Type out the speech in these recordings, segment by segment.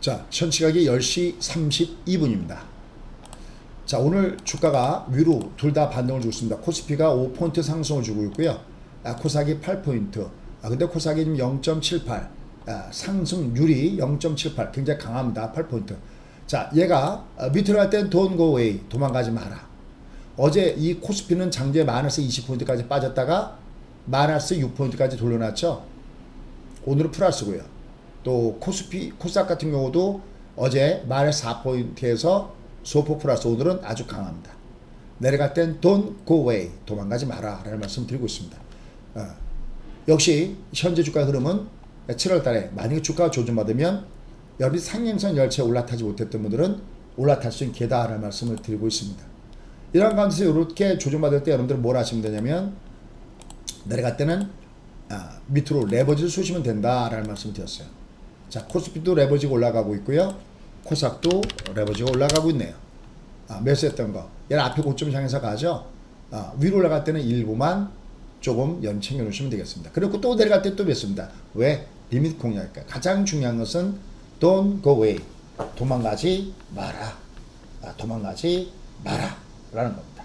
자, 현 시각이 10시 32분입니다. 자, 오늘 주가가 위로 둘 다 반등을 주고 있습니다. 코스피가 5포인트 상승을 주고 있고요. 아, 코사기 8포인트. 아, 근데 코사기 지금 0.78. 아, 상승률이 0.78. 굉장히 강합니다. 8포인트. 자, 얘가 아, 밑으로 갈 땐 don't go away. 도망가지 마라. 어제 이 코스피는 장중에 마이너스 20포인트까지 빠졌다가 마이너스 6포인트까지 돌려놨죠. 오늘은 플러스고요. 또 코스피 코스닥 같은 경우도 어제 마이너스 4포인트에서 소포 플러스 오늘은 아주 강합니다. 내려갈 땐 don't go away 도망가지 마라 라는 말씀 드리고 있습니다. 어, 역시 현재 주가 흐름은 7월 달에 만약에 주가가 조정받으면 여러분이 상행선 열차에 올라타지 못했던 분들은 올라탈 수 있는 기회다라는 말씀을 드리고 있습니다. 이런 가운데서 이렇게 조정받을 때 여러분들은 뭘 하시면 되냐면 내려갈 때는 아, 밑으로 레버지를 쏘시면 된다라는 말씀을 드렸어요. 자, 코스피도 레버지가 올라가고 있고요. 코삭도 레버지가 올라가고 있네요. 아, 매수했던 거. 얘는 앞에 고점 향해서 가죠. 아, 위로 올라갈 때는 일부만 조금 연챙겨 놓으시면 되겠습니다. 그리고 또 내려갈 때 또 매수입니다. 왜? 리밋 공략일까? 가장 중요한 것은 don't go away. 도망가지 마라. 아, 도망가지 마라. 라는 겁니다.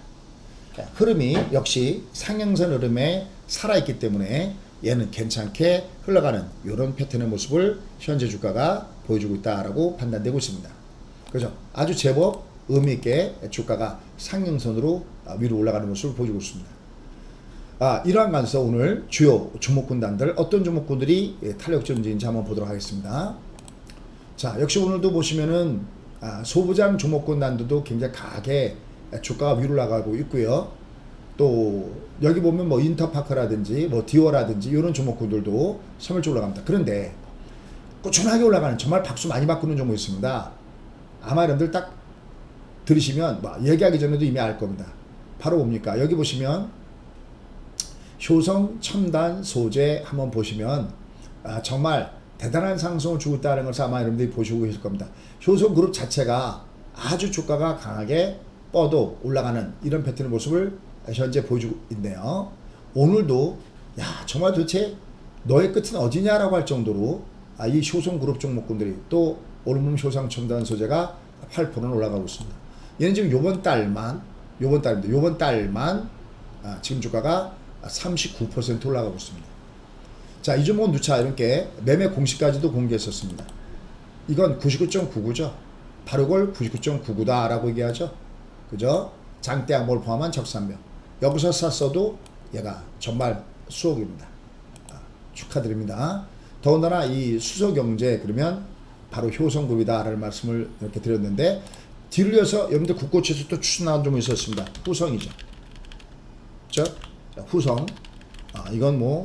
자, 흐름이 역시 상향선 흐름에 살아있기 때문에 얘는 괜찮게 흘러가는 이런 패턴의 모습을 현재 주가가 보여주고 있다라고 판단되고 있습니다. 그죠? 아주 제법 의미 있게 주가가 상향선으로 아, 위로 올라가는 모습을 보여주고 있습니다. 아, 이러한 관서 오늘 주요 종목군단들 어떤 종목군들이 예, 탄력적인지 한번 보도록 하겠습니다. 자, 역시 오늘도 보시면은 아, 소부장 종목군단들도 굉장히 강하게 주가가 위로 나가고 있고요. 또 여기 보면 뭐 인터파크라든지 뭐 디오라든지 이런 종목군들도 선물적으로 올라갑니다. 그런데 꾸준하게 올라가는 정말 박수 많이 바꾸는 종목이 있습니다. 아마 여러분들 딱 들으시면 뭐 얘기하기 전에도 이미 알 겁니다. 바로 뭡니까? 여기 보시면 효성 첨단 소재 한번 보시면 아, 정말 대단한 상승을 주고 있다는 것을 아마 여러분들이 보시고 계실 겁니다. 효성 그룹 자체가 아주 주가가 강하게 뻗어 올라가는 이런 패턴의 모습을 현재 보여주고 있네요. 오늘도 야 정말 도대체 너의 끝은 어디냐라고 할 정도로 아, 이 효성 그룹 종목군들이 또 오르문 효상 첨단 소재가 8%는 올라가고 있습니다. 얘는 지금 요번 달만 요번 달입니다. 요번 달만 아, 지금 주가가 39% 올라가고 있습니다. 자, 이 종목은 누차 이렇게 매매 공시까지도 공개했었습니다. 이건 99.99죠. 바로 이걸 99.99다라고 얘기하죠. 그죠? 장대 항목을 포함한 적산명. 여기서 샀어도 얘가 정말 수억입니다. 아, 축하드립니다. 더군다나 이 수소경제 그러면 바로 효성급이다라는 말씀을 이렇게 드렸는데 뒤를 이어서 여러분들 국고치에서 또 추천한 종목이 있었습니다. 후성이죠. 저 후성. 아, 이건 뭐,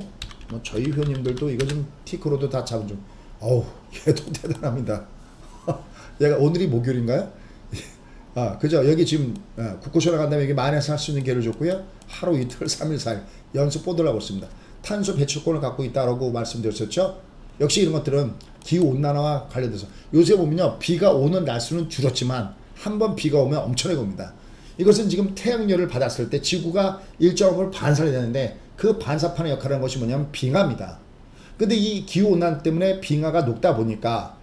뭐 저희 회원님들도 이거 좀 티크로도 다 잡은 좀. 어우, 얘도 대단합니다. 얘가 오늘이 목요일인가요? 아, 그죠? 여기 지금 아, 국고쇼라 간다면 여기 만에서 할 수 있는 기회를 줬고요. 하루 이틀, 3일, 4일 연속 뻗으라고 있습니다. 탄소 배출권을 갖고 있다라고 말씀드렸었죠. 역시 이런 것들은 기후 온난화와 관련돼서 요새 보면요 비가 오는 날수는 줄었지만 한 번 비가 오면 엄청나게 옵니다. 이것은 지금 태양열을 받았을 때 지구가 일정을 반사를 되는데 그 반사판의 역할을 하는 것이 뭐냐면 빙하입니다. 근데 이 기후 온난 때문에 빙하가 녹다 보니까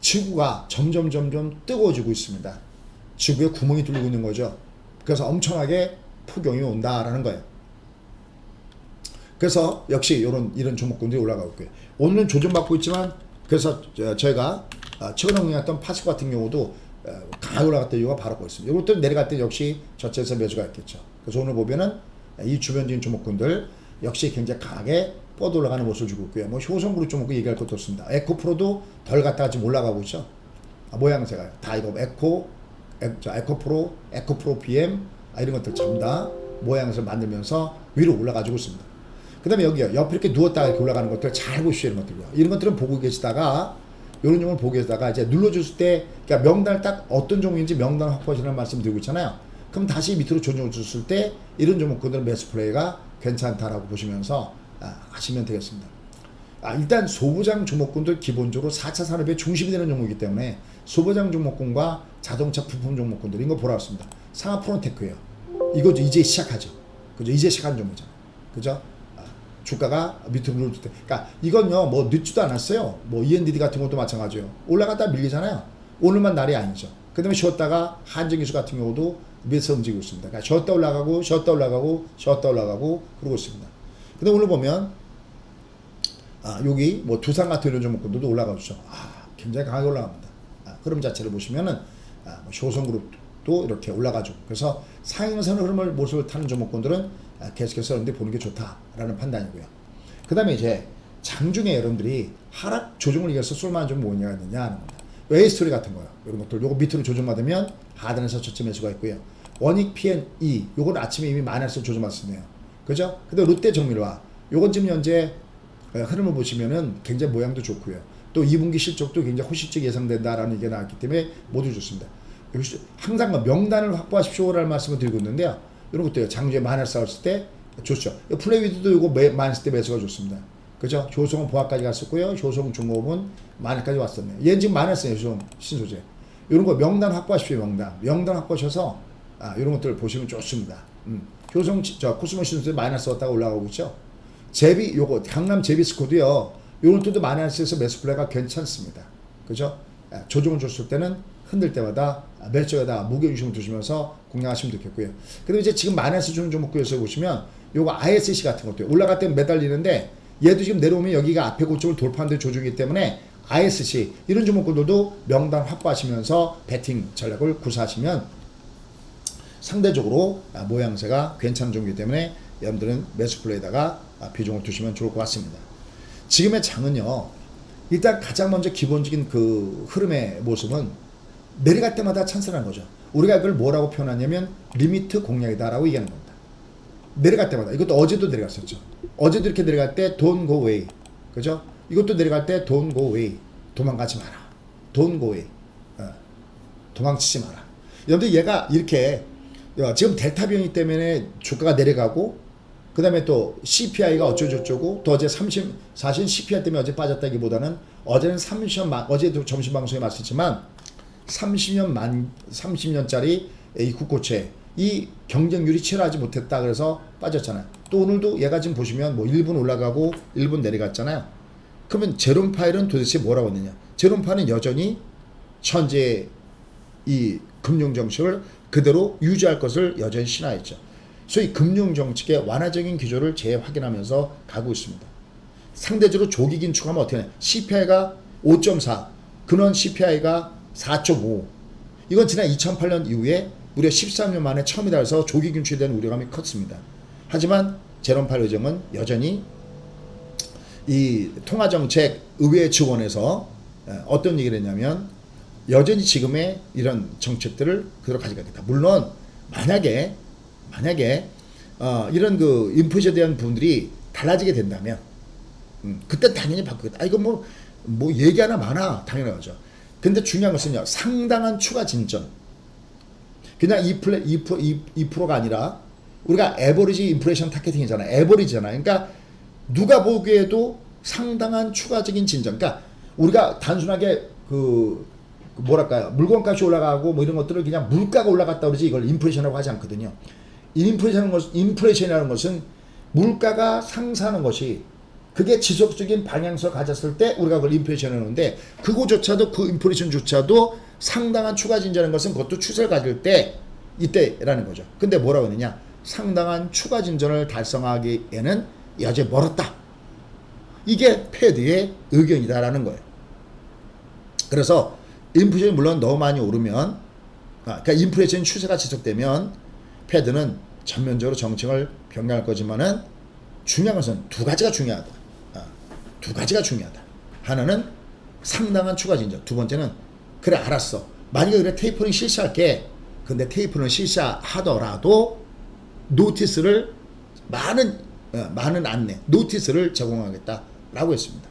지구가 점점 점점 뜨거워지고 있습니다. 지구에 구멍이 뚫리고 있는 거죠. 그래서 엄청나게 폭염이 온다라는 거예요. 그래서 역시 이런 이런 종목군들이 올라가고 있고요. 오늘은 조정받고 있지만 그래서 저- 저희가 어, 최근에 공략했던 파스 같은 경우도 어, 강하게 올라갔던 이유가 바로 그거 있습니다. 이것도 내려갈 때 역시 저체에서 매수가 있겠죠. 그래서 오늘 보면은 이 주변적인 종목군들 역시 굉장히 강하게 뻗어 올라가는 모습을 주고 있고요. 뭐 효성그룹 종목도 얘기할 것도 없습니다. 에코프로도 덜 갔다가 지금 올라가고 있죠. 아, 모양새가 다 이거 에코, 에코프로, 에코프로 PM 아, 이런 것들 전부 다 모양새를 만들면서 위로 올라가지고 있습니다. 그 다음에 여기요. 옆에 이렇게 누웠다가 이렇게 올라가는 것들 잘 보시죠. 이런 것들요. 이런 것들은 보고 계시다가 이런 종목을 보고 계시다가 이제 눌러줬을 때 그러니까 명단을 딱 어떤 종목인지 명단 확보하시라는 말씀 드리고 있잖아요. 그럼 다시 밑으로 조정을 줬을 때 이런 종목들은 매수 플레이가 괜찮다라고 보시면서 아, 하시면 되겠습니다. 아, 일단 소부장 종목군들 기본적으로 4차 산업의 중심이 되는 종목이기 때문에 소부장 종목군과 자동차 부품 종목군들 이거 보러 왔습니다. 상하 프론테크예요. 이거 이제 시작하죠. 그죠? 이제 시작한 종목이죠. 그죠? 아, 주가가 밑으로 누를 때. 그러니까 이건요 뭐 늦지도 않았어요. 뭐 ENDD 같은 것도 마찬가지예요. 올라갔다 밀리잖아요. 오늘만 날이 아니죠. 그다음에 쉬었다가 한정기수 같은 경우도 밑에서 움직이고 있습니다. 그러니까 쉬었다 올라가고 쉬었다 올라가고 쉬었다 올라가고 그러고 있습니다. 근데 오늘 보면 아, 여기 뭐 두산 같은 이런 종목들도 올라가고 있죠. 아, 굉장히 강하게 올라갑니다. 아, 흐름 자체를 보시면은 아, 뭐 이렇게 올라가죠. 그래서 상향선 흐름을 모습을 타는 종목군들은 아, 계속해서 그런데 보는 게 좋다라는 판단이고요. 그 다음에 이제 장중에 여러분들이 하락 조정을 이겨서 쏠만한 좀 뭐냐 있느냐 하는 겁니다. 웨이스토리 같은 거요. 이런 것들 요거 밑으로 조정받으면 하단에서 저점 매수가 있고요. 원익 PNE 요건 아침에 이미 마이너스 조정받았네요. 그죠? 근데 롯데 정밀화 요건 지금 현재 어, 흐름을 보시면은 굉장히 모양도 좋고요. 또 2분기 실적도 굉장히 호실적 예상된다라는 얘기가 나왔기 때문에 모두 좋습니다. 항상 뭐 명단을 확보하십시오라는 말씀을 드리고 있는데요. 이런 것도요. 장주에 마이너스 나왔을 때 좋죠. 플레이위드도 이거 매, 마이너스 때 매수가 좋습니다. 그죠? 조성은 보합까지 갔었고요. 조성 중공업은 마이너스까지 왔었네요. 얘는 지금 마이너스예요. 조성 신소재. 이런 거 명단 확보하십시오. 명단. 명단 확보하셔서 아, 이런 것들을 보시면 좋습니다. 음. 효성 저 코스모 신소재 마이너스 왔다가 올라가고 있죠. 제비 요거 강남 제비 스코드요. 요런 때도 마이너스에서 매수 플레이가 괜찮습니다. 그죠? 아, 조정을 줬을 때는 흔들 때마다 매수에다 무게 중심을 두시면서 공략하시면 좋겠고요. 그리고 이제 지금 마이너스 주는 종목구에서 보시면 요거 ISC 같은 것도 올라갈 때 매달리는데 얘도 지금 내려오면 여기가 앞에 고점을 돌파하는 데 조정이기 때문에 ISC 이런 종목들도 명단 확보하시면서 배팅 전략을 구사하시면 상대적으로 아, 모양새가 괜찮은 종이기 때문에 여러분들은 매수 플레이에다가 아, 비중을 두시면 좋을 것 같습니다. 지금의 장은요. 일단 가장 먼저 기본적인 그 흐름의 모습은 내려갈 때마다 찬스라는 거죠. 우리가 이걸 뭐라고 표현하냐면 리미트 공략이다라고 얘기하는 겁니다. 내려갈 때마다 이것도 어제도 내려갔었죠. 어제도 이렇게 내려갈 때 don't go away. 그죠? 이것도 내려갈 때 don't go away. 도망가지 마라. don't go away. 어, 도망치지 마라. 여러분들 얘가 이렇게 야, 지금 델타 변이 때문에 주가가 내려가고 그 다음에 또 CPI가 어쩌고저쩌고 또 어제 30 사실 CPI 때문에 어제 빠졌다기보다는 어제는 30년 만 어제도 점심 방송에 말씀했지만 30년 만 30년짜리 이 국고채 이 경쟁률이 치열하지 못했다 그래서 빠졌잖아요. 또 오늘도 얘가 지금 보시면 뭐 1분 올라가고 1분 내려갔잖아요. 그러면 제롬 파일은 도대체 뭐라고 했느냐? 제롬 파일은 여전히 현재 이 금융 정책을 그대로 유지할 것을 여전히 신화했죠. 소위 금융 정책의 완화적인 기조를 재확인하면서 가고 있습니다. 상대적으로 조기 긴축하면 어떻게 되냐? CPI가 5.4, 근원 CPI가 4.5. 이건 지난 2008년 이후에 무려 13년 만에 처음이다 해서 조기 긴축에 대한 우려감이 컸습니다. 하지만 제롬 파일 의정은 여전히 이 통화정책 의회 지원에서 어떤 얘기를 했냐면 여전히 지금의 이런 정책들을 그대로 가져가겠다. 물론 만약에 만약에 어, 이런 그 인풋에 대한 부분들이 달라지게 된다면 음, 그때 당연히 바꾸겠다. 아 이거 뭐뭐 뭐 얘기 하나 많아 당연하죠. 근데 중요한 것은요 상당한 추가 진전. 그냥 2%, 2%, 2%가 아니라 우리가 에버리지 인플레이션 타겟팅이잖아. 에버리지잖아. 그러니까 누가 보기에도 상당한 추가적인 진전. 그러니까 우리가 단순하게 그, 그 뭐랄까요 물건값이 올라가고 뭐 이런 것들을 그냥 물가가 올라갔다 그러지 이걸 인플레이션이라고 하지 않거든요. 인플레이션이라는 것은 인플레이션이라는 것은 물가가 상승하는 것이 그게 지속적인 방향성을 가졌을 때 우리가 그걸 인플레이션을 하는데 그거조차도 그 인플레이션조차도 상당한 추가 진전인 것은 그것도 추세를 가질 때 이때라는 거죠. 근데 뭐라고 했느냐? 상당한 추가 진전을 달성하기에는 여전히 멀었다. 이게 패드의 의견이다라는 거예요. 그래서 인플레이션이 물론 너무 많이 오르면 아, 그러니까 인플레이션 추세가 지속되면 패드는 전면적으로 정책을 변경할 거지만은 중요한 것은 두 가지가 중요하다. 아, 두 가지가 중요하다. 하나는 상당한 추가 진전. 두 번째는 그래 알았어. 만약에 그래 테이퍼링 실시할게. 근데 테이퍼링 실시하더라도 노티스를 많은 어, 많은 안내, 노티스를 제공하겠다라고 했습니다.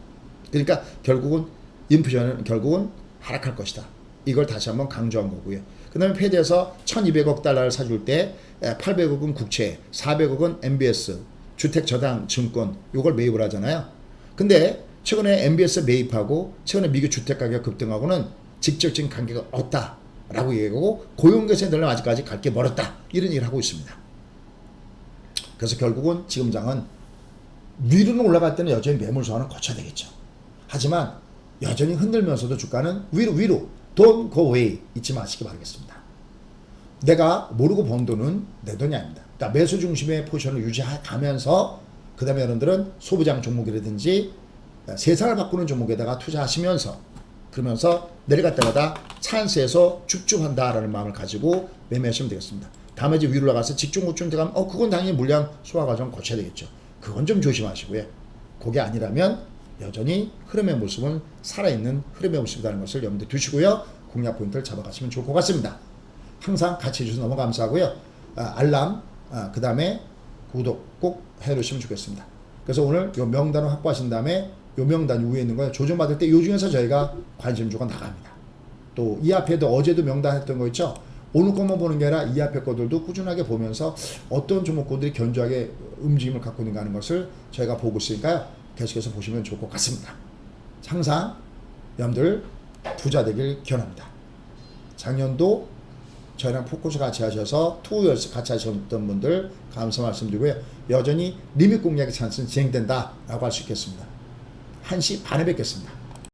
그러니까 결국은 인플레이션은 결국은 하락할 것이다. 이걸 다시 한번 강조한 거고요. 그 다음에 패드에서 1200억 달러를 사줄 때 800억은 국채, 400억은 MBS, 주택저당 증권, 요걸 매입을 하잖아요. 근데 최근에 MBS 매입하고 최근에 미국 주택가격 급등하고는 직접적인 관계가 없다라고 얘기하고 고용 개선에 되려면 아직까지 갈 게 멀었다. 이런 얘기를 하고 있습니다. 그래서 결국은 지금 장은 위로는 올라갈 때는 여전히 매물 저하는 거쳐야 되겠죠. 하지만 여전히 흔들면서도 주가는 위로 위로 don't go away 잊지 마시기 바라겠습니다. 내가 모르고 번 돈은 내 돈이 아닙니다. 그러니까 매수 중심의 포지션을 유지하면서 그 다음에 여러분들은 소부장 종목이라든지 세상을 바꾸는 종목에다가 투자하시면서 그러면서 내려갈 때마다 찬스에서 줍줍한다라는 마음을 가지고 매매하시면 되겠습니다. 다음에 이제 위로 올라가서 직중 고중 들어가면 어 그건 당연히 물량 소화 과정 거쳐야 되겠죠. 그건 좀 조심하시고요. 그게 아니라면 여전히 흐름의 모습은 살아있는 흐름의 모습이라는 것을 염두에 두시고요. 공략 포인트를 잡아가시면 좋을 것 같습니다. 항상 같이 해주셔서 너무 감사하고요. 아, 알람, 아, 그 다음에 구독 꼭 해주시면 좋겠습니다. 그래서 오늘 요 명단을 확보하신 다음에 요 명단 위에 있는 거 조정받을 때 요 중에서 저희가 관심 주고 나갑니다. 또 이 앞에도 어제도 명단 했던 거 있죠. 오늘 것만 보는 게 아니라 이 앞에 것들도 꾸준하게 보면서 어떤 종목군들이 견조하게 움직임을 갖고 있는가 하는 것을 저희가 보고 있으니까요. 계속해서 보시면 좋을 것 같습니다. 항상 여러분들 부자 되길 기원합니다. 작년도 저희랑 포커스 같이 하셔서 투어스 같이 하셨던 분들 감사 말씀드리고요. 여전히 리밋 공략의 찬스는 진행된다라고 할 수 있겠습니다. 1시 반에 뵙겠습니다.